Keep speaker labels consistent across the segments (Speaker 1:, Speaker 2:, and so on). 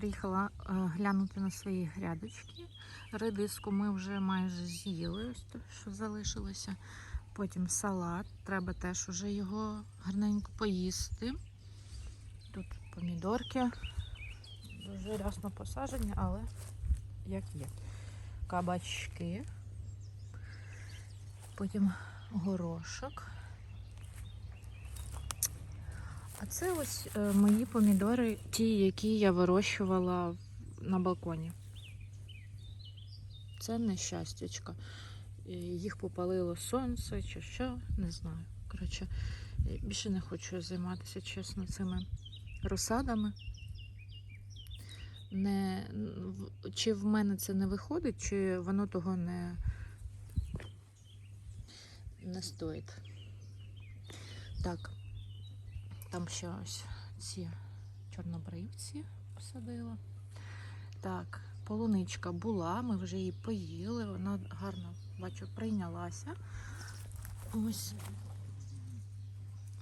Speaker 1: приїхала е, глянути на свої грядочки. Редиску ми вже майже з'їли, ось те, що залишилося. Потім салат. Треба теж уже його гарненько поїсти. Тут помідорки. Дуже рясно посаджені, але як є. Кабачки. Потім горошок. А це ось е, мої помідори, ті, які я вирощувала на балконі. Це нещастячка. Е, Їх попалило сонце чи що, не знаю. Коротше, е, більше не хочу займатися, чесно, цими розсадами. Не, чи в мене це не виходить, чи воно того не, не стоїть. Так. Там ще ось ці чорнобривці посадила. Так, полуничка була, ми вже її поїли, вона гарно, бачу, прийнялася. Ось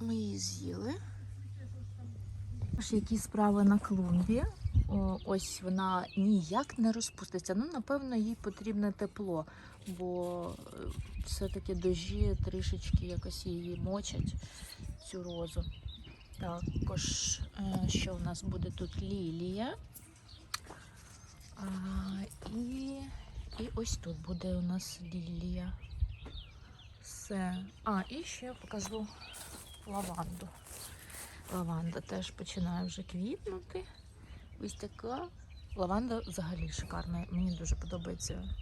Speaker 1: ми її з'їли. Які справи на клумбі. Ось вона ніяк не розпуститься. Ну, напевно, їй потрібне тепло, бо е, все-таки дожі трішечки якось її мочать, цю розу. Також, е, що у нас буде тут лілія. І, і ось тут буде у нас лілія. Все. А, і ще покажу лаванду. Лаванда теж починає вже квітнути. Ось така. Лаванда взагалі шикарна. Мені дуже подобається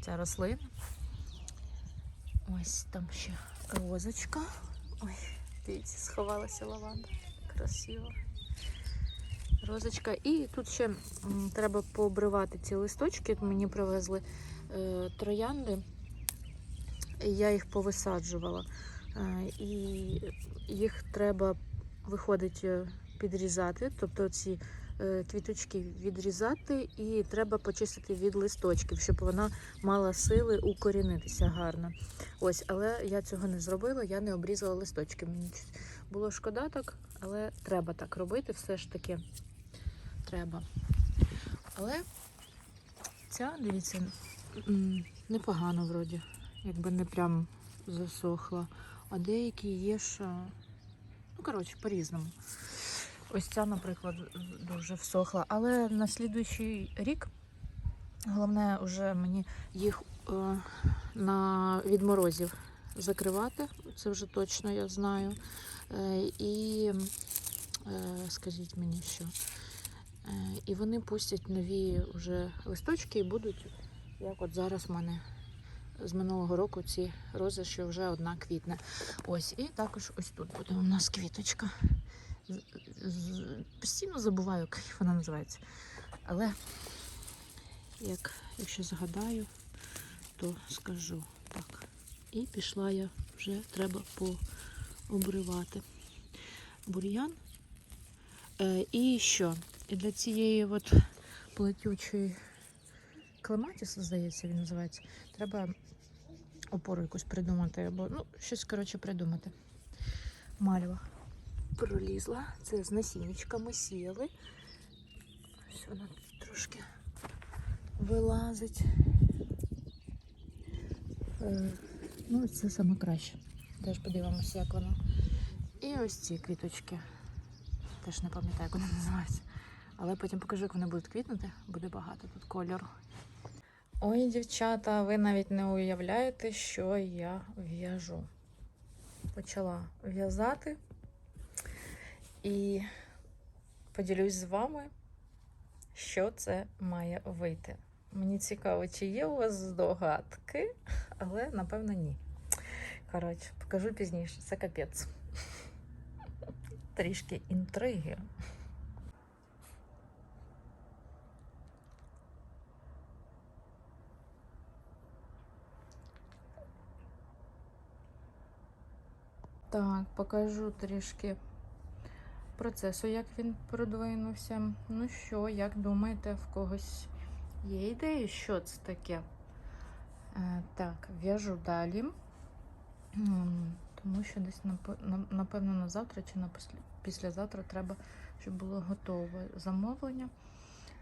Speaker 1: ця рослина. Ось там ще розочка. Ой, Дивіться, сховалася лаванда. Красиво. Розочка. І тут ще треба пообривати ці листочки. Мені привезли е, троянди. Я їх повисаджувала. Е, і їх треба, виходить, е, підрізати. Тобто ці квіточки відрізати, і треба почистити від листочків, щоб вона мала сили укорінитися гарно. Ось, але я цього не зробила, я не обрізала листочки. Мені було шкода так, але треба так робити, все ж таки треба. Але ця, дивіться, непогано вроді, якби не прям засохла. А деякі є, що, ну, коротше, по-різному. Ось ця, наприклад, дуже всохла. Але на слідуючий рік головне вже мені їх е, на від морозів закривати. Це вже точно я знаю. Е, і е, скажіть мені, що. Е, і вони пустять нові вже листочки і будуть, як от зараз в мене з минулого року ці рози, що вже одна квітне. Ось, і також ось тут буде у нас квіточка. Постійно забуваю, як вона називається. Але як, якщо згадаю, то скажу так. І пішла я вже треба пообривати бур'ян. Е, і що? І для цієї от плетючої клематіс, здається, він називається, треба опору якусь придумати, або ну, щось, коротше, придумати. Мальва пролізла. Це з насіннячками сіяли. Ось вона трошки вилазить. Е, Ну, це саме краще. Теж подивимося, як воно. І ось ці квіточки. Теж не пам'ятаю, як вони називаються. Але потім покажу, як вони будуть квітнути. Буде багато тут кольору. Ой, дівчата, ви навіть не уявляєте, що я в'яжу. Почала в'язати і поділюсь з вами, що це має вийти. Мені цікаво, чи є у вас здогадки, але напевно ні. Коротше, покажу пізніше. Це капець. Трішки інтриги. Так, покажу трішки процесу, як він продвинувся. Ну що, як думаєте, в когось є ідеї, що це таке? Е, так, в'яжу далі. Тому що десь напевно на завтра чи на післязавтра треба, щоб було готове замовлення.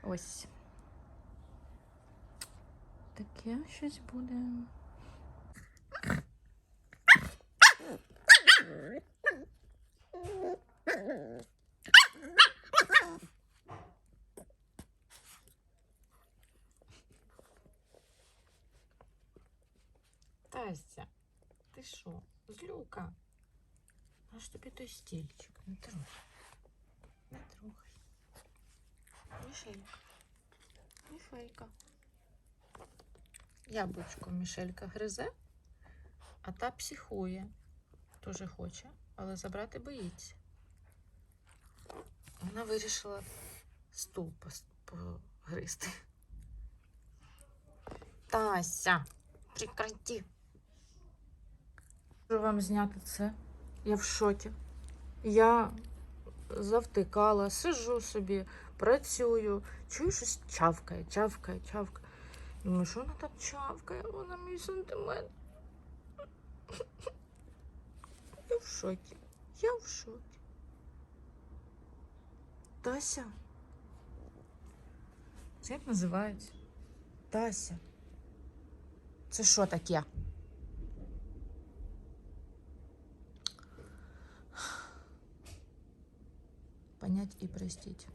Speaker 1: Ось. Таке щось буде. Тася, ти що, злюка? Аж тобі той стільчик. Не трогай. Не трогай. Мішелька. Мішелька. Яблучко Мішелька гризе, а та психує. Дуже хоче, але забрати боїться. Вона вирішила стул погризти. Тася, прекрати. Можу вам зняти це. Я в шокі. Я завтикала, сижу собі, працюю, чую щось чавкає, чавкає, чавкає. Думаю, що вона там чавкає? Вона мій сантиметр. Я в шокі. Я в шокі. Тася. Це як називається? Тася. Це що таке? Понять і простіть.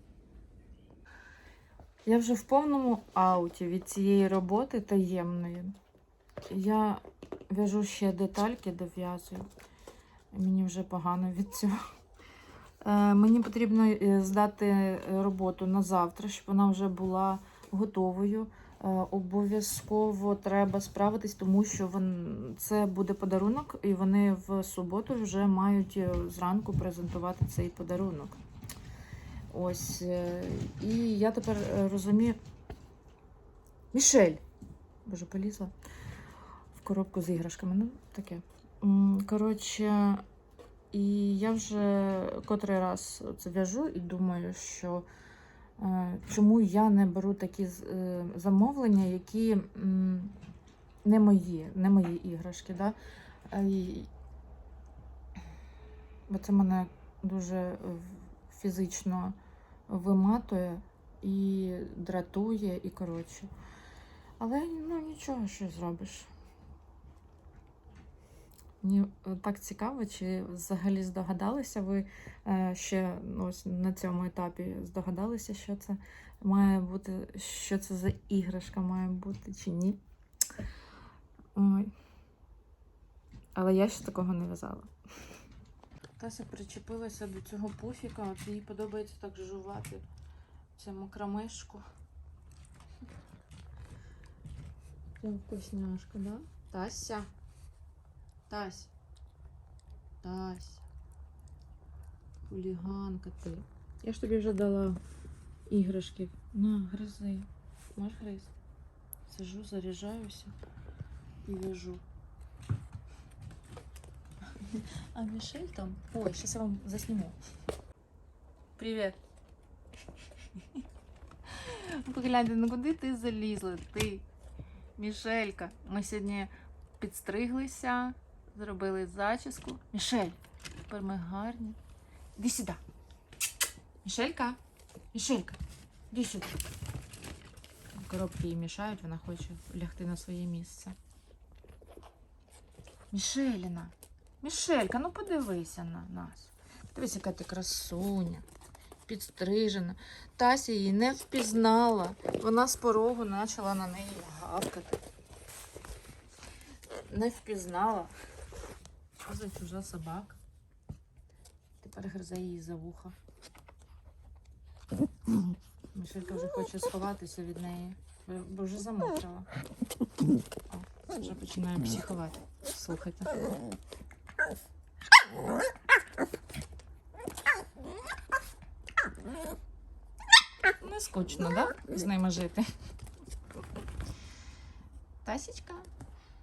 Speaker 1: Я вже в повному ауті від цієї роботи таємної. Я в'яжу ще детальки, дов'язую. Мені вже погано від цього. Е, мені потрібно е, здати роботу на завтра, щоб вона вже була готовою. Е, обов'язково треба справитись, тому що це буде подарунок, і вони в суботу вже мають е, зранку презентувати цей подарунок. Ось. е, І я тепер е, розумію. Мішель! Боже, полізла в коробку з іграшками. Ну, таке. Коротше, і я вже котрий раз це в'яжу і думаю, що е, чому я не беру такі е, замовлення, які не мої, не мої іграшки. Да? Бо це мене дуже е, фізично виматує і дратує, і коротше. Але ну нічого, що зробиш. Мені е, так цікаво, чи взагалі здогадалися ви е, ще ну, ось на цьому етапі здогадалися, що це має бути, що це за іграшка має бути, чи ні. Ой. Але я ще такого не в'язала. Тася причепилася до цього пуфіка, от їй подобається так жувати цю макромешку. Прям вкусняшка, да? Тася. Тась. Тась. Хуліганка ти. Я ж тобі вже дала іграшки. На, гризи. Можеш гриз? Сижу, заряджаюся і вяжу. А Мишель там... Ой, сейчас я вам засниму. Привет. Погляньте, ну куди ти залізла? Ти, Мішелька. Ми сьогодні підстриглися, зробили зачіску. Мішель, тепер ми гарні. Іди сюди. Мішелька. Мішелька, іди сюди. Коробки їй мішають, вона хоче лягти на своє місце. Мішеліна. Мішелька, ну подивися на нас. Дивись, яка ти красуня, підстрижена. Тася її не впізнала. Вона з порогу почала на неї гавкати. Не впізнала. Що за чужа собака? Тепер гризе її за вуха. Мішелька вже хоче сховатися від неї, бо- вже замовчала. О, вже починає психувати. Слухайте. Не скучно, да? З ними жити. Тасечка,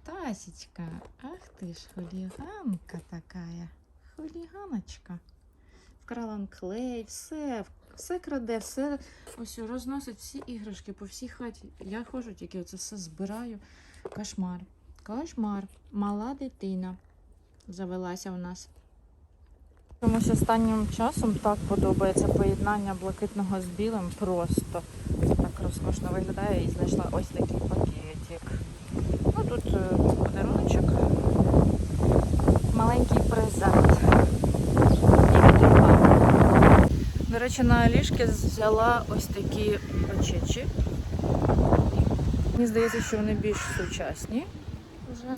Speaker 1: Тасечка, ах ти ж хуліганка такая. Хуліганочка. Вкрала клей, все, все краде, все ось розносить всі іграшки по всій хаті. Я ходжу, тільки оце все збираю. Кошмар. Кошмар. Мала дитина завелася у нас. Чомусь останнім часом так подобається поєднання блакитного з білим просто. Так розкошно виглядає і знайшла ось такий пакетик. Тут е, подаруночок. Маленький презент. До речі, на Алішки взяла ось такі очечі. Мені здається, що вони більш сучасні вже.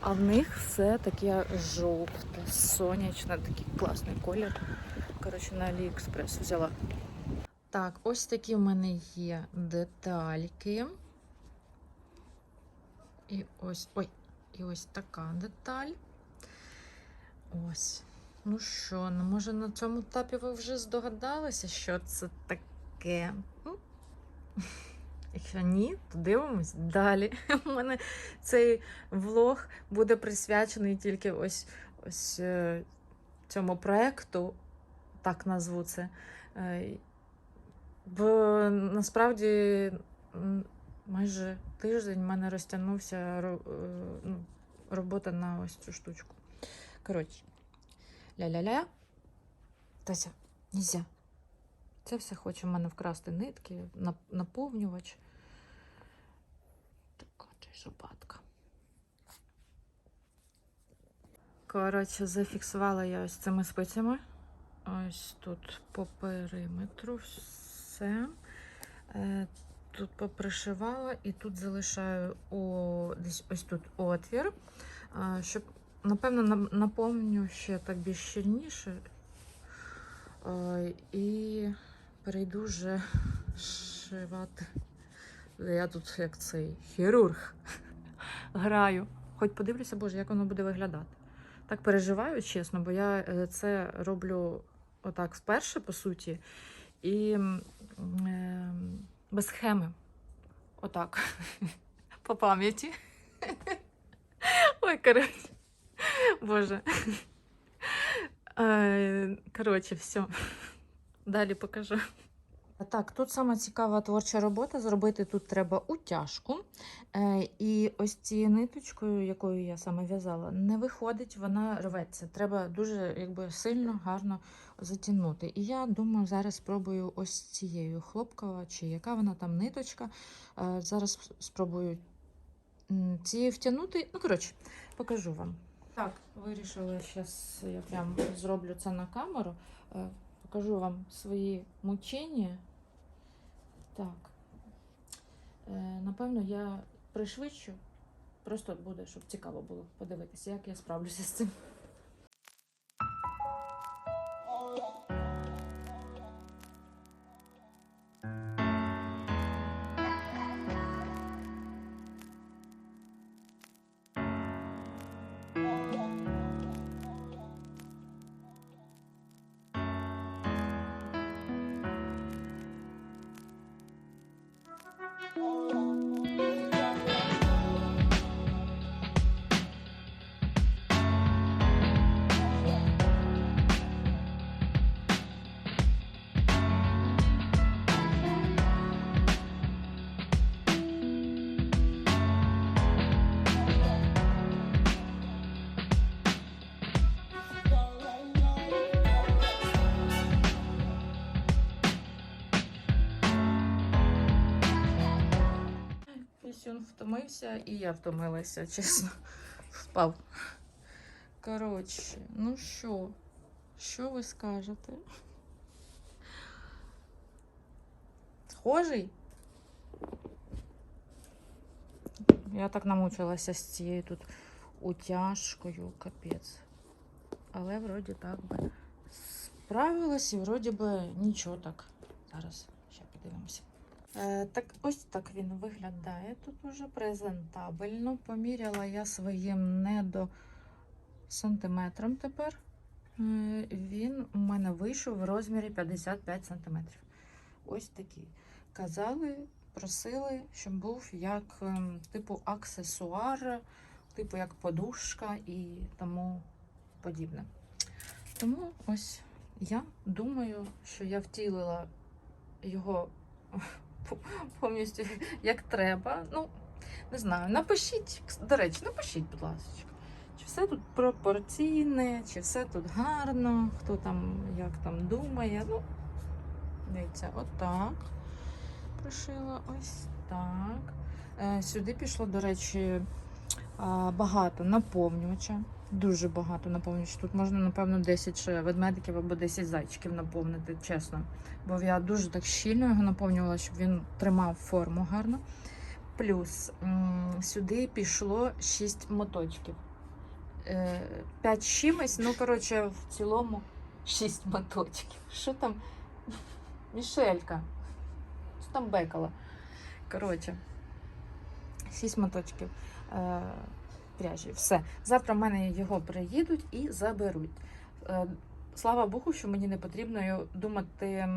Speaker 1: А в них все таке жовте, сонячне, такий класний колір. Коротше, на Аліекспрес взяла. Так, ось такі в мене є детальки. І ось, ой, і ось така деталь. Ось. Ну що, ну може на цьому етапі ви вже здогадалися, що це таке? Якщо ні, то дивимось далі. У мене цей влог буде присвячений тільки ось, ось е, цьому проекту, так назву це. Е, Бо насправді майже тиждень в мене розтягнувся е, ну, робота на ось цю штучку. Коротше, ля-ля-ля. Тася, нельзя. Це все хоче в мене вкрасти нитки, наповнювач. Така ти жопатка. Коротше, зафіксувала я ось цими спицями. Ось тут по периметру все. Тут попришивала і тут залишаю о, десь ось тут отвір, щоб, напевно, наповню ще так більш щільніше. І перейду вже шивати. Я тут як цей хірург граю. Хоч подивлюся, боже, як воно буде виглядати. Так переживаю, чесно, бо я е, це роблю отак вперше, по суті, і е, без схеми. Отак. По пам'яті. Ой, коротше. Боже. Коротше, все. Далі покажу. Так, тут саме цікава творча робота. Зробити тут треба утяжку. Е, і ось цією ниточкою, якою я саме в'язала, не виходить, вона рветься. Треба дуже якби, сильно, гарно затягнути. І я думаю, зараз спробую ось цією хлопкова, чи яка вона там ниточка. Е, зараз спробую цією втягнути. Ну, коротше, покажу вам. Так, вирішила, зараз я прям зроблю це на камеру. Е, Покажу вам свої мучення. Так. Е, напевно, я пришвидшу. Просто буде, щоб цікаво було подивитися, як я справлюся з цим. Пісюн втомився, і я втомилася, чесно. Впав. Коротше, ну що, що ви скажете? Схожий? Я так намучилася з цією тут утяжкою, капець. Але вроді так би справилась і вроді би нічого так. Зараз ще подивимося. Е, так, ось так він виглядає тут уже презентабельно. Поміряла я своїм недо сантиметром тепер. Е, він у мене вийшов в розмірі 55 сантиметрів. Ось такий. Казали, просили, щоб був як ем, типу аксесуар, типу як подушка і тому подібне. Тому ось я думаю, що я втілила його повністю як треба. Ну, не знаю, напишіть, до речі, напишіть, будь ласка, чи все тут пропорційне, чи все тут гарно, хто там як там думає. Ну, Дивіться, отак. Пришила ось так. Е, Сюди пішло, до речі, багато наповнювача. Дуже багато наповнювача. Тут можна, напевно, 10 ведмедиків або 10 зайчиків наповнити, чесно. Бо я дуже так щільно його наповнювала, щоб він тримав форму гарно. Плюс сюди пішло 6 моточків. 5 чимось, ну, коротше, в цілому 6 моточків. Що там? Мішелька. Що там бекала? Коротше, 6 моточків е, пряжі. Все. Завтра в мене його приїдуть і заберуть. Е, слава Богу, що мені не потрібно думати,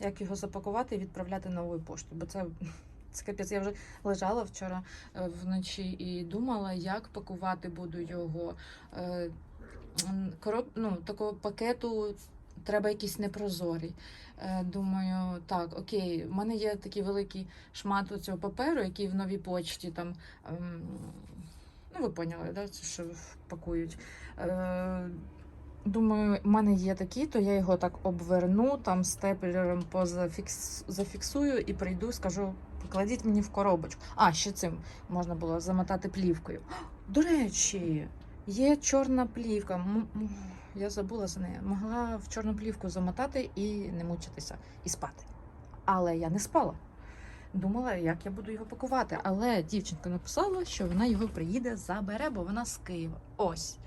Speaker 1: як його запакувати і відправляти новою поштою. Бо це, це капець. Я вже лежала вчора е, вночі і думала, як пакувати буду його. Е, короб, ну, такого пакету треба якийсь непрозорий. Е, Думаю, так, окей, в мене є такий великий шмат цього паперу, який в новій почті там. ем, Ну, ви поняли, да? це що пакують. Е, Думаю, в мене є такий, то я його так обверну, там степлером зафіксую і прийду, скажу, покладіть мені в коробочку. А, ще цим можна було замотати плівкою. До речі, є чорна плівка. Я забула за неї. Могла в чорну плівку замотати і не мучитися, і спати. Але я не спала. Думала, як я буду його пакувати. Але дівчинка написала, що вона його приїде, забере, бо вона з Києва. Ось.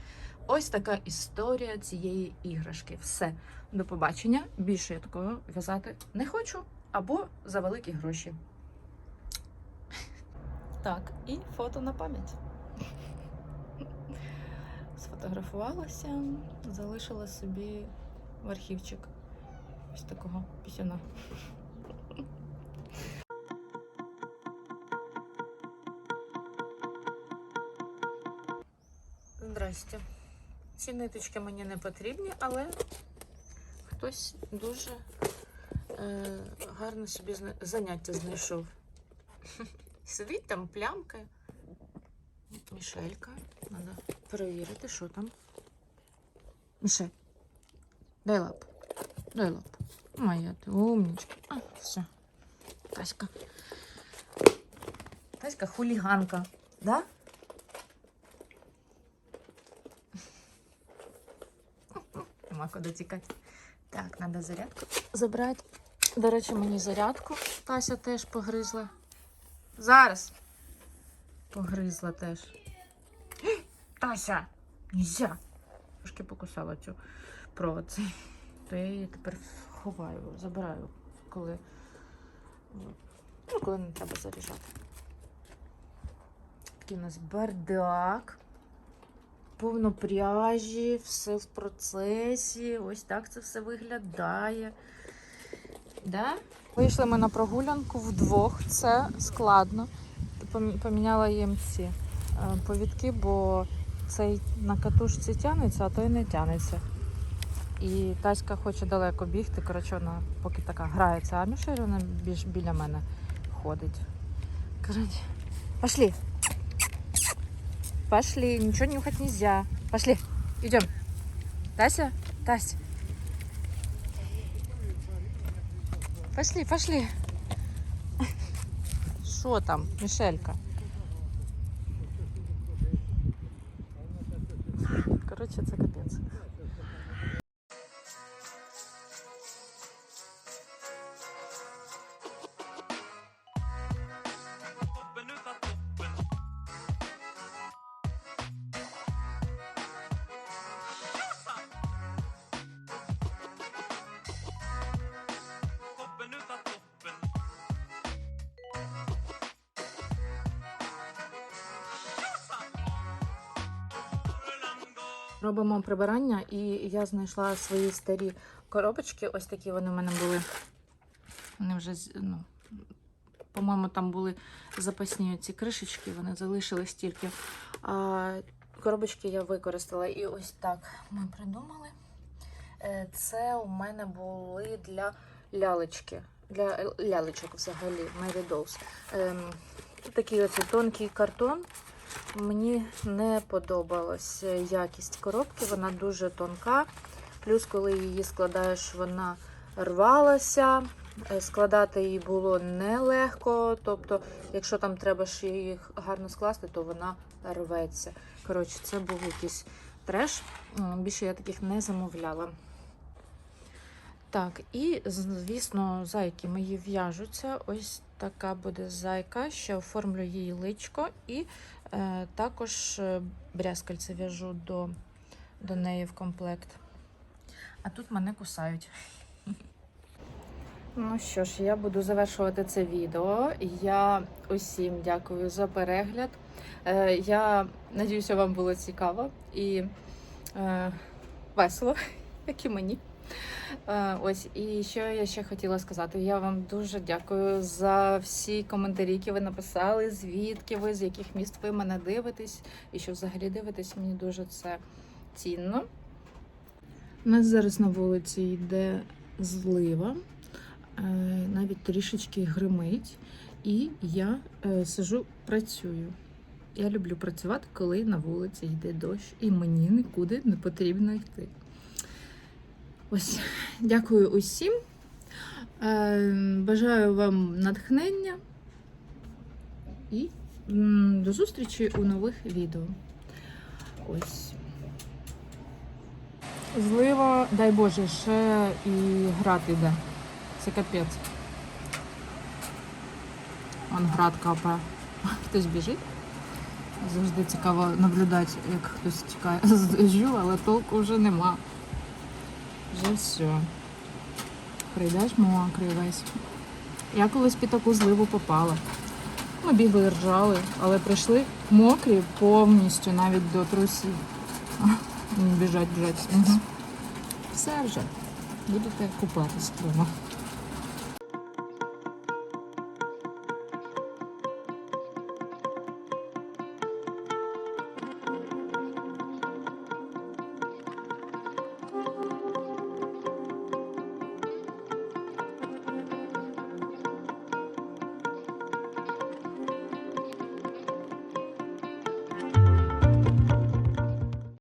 Speaker 1: Ось така історія цієї іграшки. Все. До побачення. Більше я такого в'язати не хочу або за великі гроші. Так, і фото на пам'ять. Сфотографувалася, залишила собі в архівчик ось такого пісюна. Здрасте. Ці ниточки мені не потрібні, але хтось дуже е, гарно собі заняття знайшов. Сидить там плямка. Мішелька. Треба перевірити, що там. Мішель, дай лапу. Дай лапу. Моя ти умничка. А, все. Таська. Таська хуліганка. Да? Нема куди тікати. Так, треба зарядку забрати. До речі, мені зарядку Тася теж погризла. Зараз. Погризла теж. Тася! Нельзя! Трошки покусала цю провод. То я її тепер ховаю, забираю, коли, ну, коли не треба заряджати. Такий у нас бардак повно пряжі, все в процесі. Ось так це все виглядає. Да? Вийшли ми на прогулянку вдвох, це складно. Поміняла їм ці е, повідки, бо цей на катушці тягнеться, а той не тягнеться. І Таська хоче далеко бігти. Коротше, вона поки така грається, а Мішель вона більш біля мене ходить. Коротше, пошли. Пошли, ничего нюхать нельзя. Пошли, идем. Тася, Тась. Пошли, пошли. Что там, Мишелька? Короче, це. Робимо прибирання, і я знайшла свої старі коробочки. Ось такі вони в мене були. Вони вже, ну, по-моєму, там були запасні ці кришечки, вони залишились тільки. А коробочки я використала. І ось так ми придумали. Е, Це у мене були для лялечки. Для е, лялечок взагалі, Mary Dolls. Ем, такий оцей тонкий картон. Мені не подобалась якість коробки, вона дуже тонка. Плюс, коли її складаєш, вона рвалася. Е, Складати її було нелегко. Тобто, якщо там треба ще їх гарно скласти, то вона рветься. Коротше, це був якийсь треш. Більше я таких не замовляла. Так, і звісно, зайки мої в'яжуться. Ось така буде зайка. Ще оформлю її личко і також е, брязкальце в'яжу до, до неї в комплект. А тут мене кусають. Ну що ж, я буду завершувати це відео. Я усім дякую за перегляд. Е, я надіюся, вам було цікаво і е, весело, як і мені. Е, Ось і що я ще хотіла сказати. Я вам дуже дякую за всі коментарі, які ви написали, звідки ви, з яких міст ви мене дивитесь, і що взагалі дивитесь. Мені дуже це цінно. У нас зараз на вулиці йде злива, е, навіть трішечки гримить, і я е, сижу, працюю. Я люблю працювати, коли на вулиці йде дощ, і мені нікуди не потрібно йти. Ось, дякую усім. Е, Бажаю вам натхнення і до зустрічі у нових відео. Ось. Злива, дай Боже, ще і град іде. Це капець. Он град капає. Хтось біжить. Завжди цікаво наблюдати, як хтось тікає з дощу, але толку вже нема. Вже все. Прийдеш мокрий весь. Я колись під таку зливу попала. Ми бігли, ржали, але прийшли мокрі повністю навіть до трусів. Біжать, біжать. Угу. Все вже. Будете купатись вдома.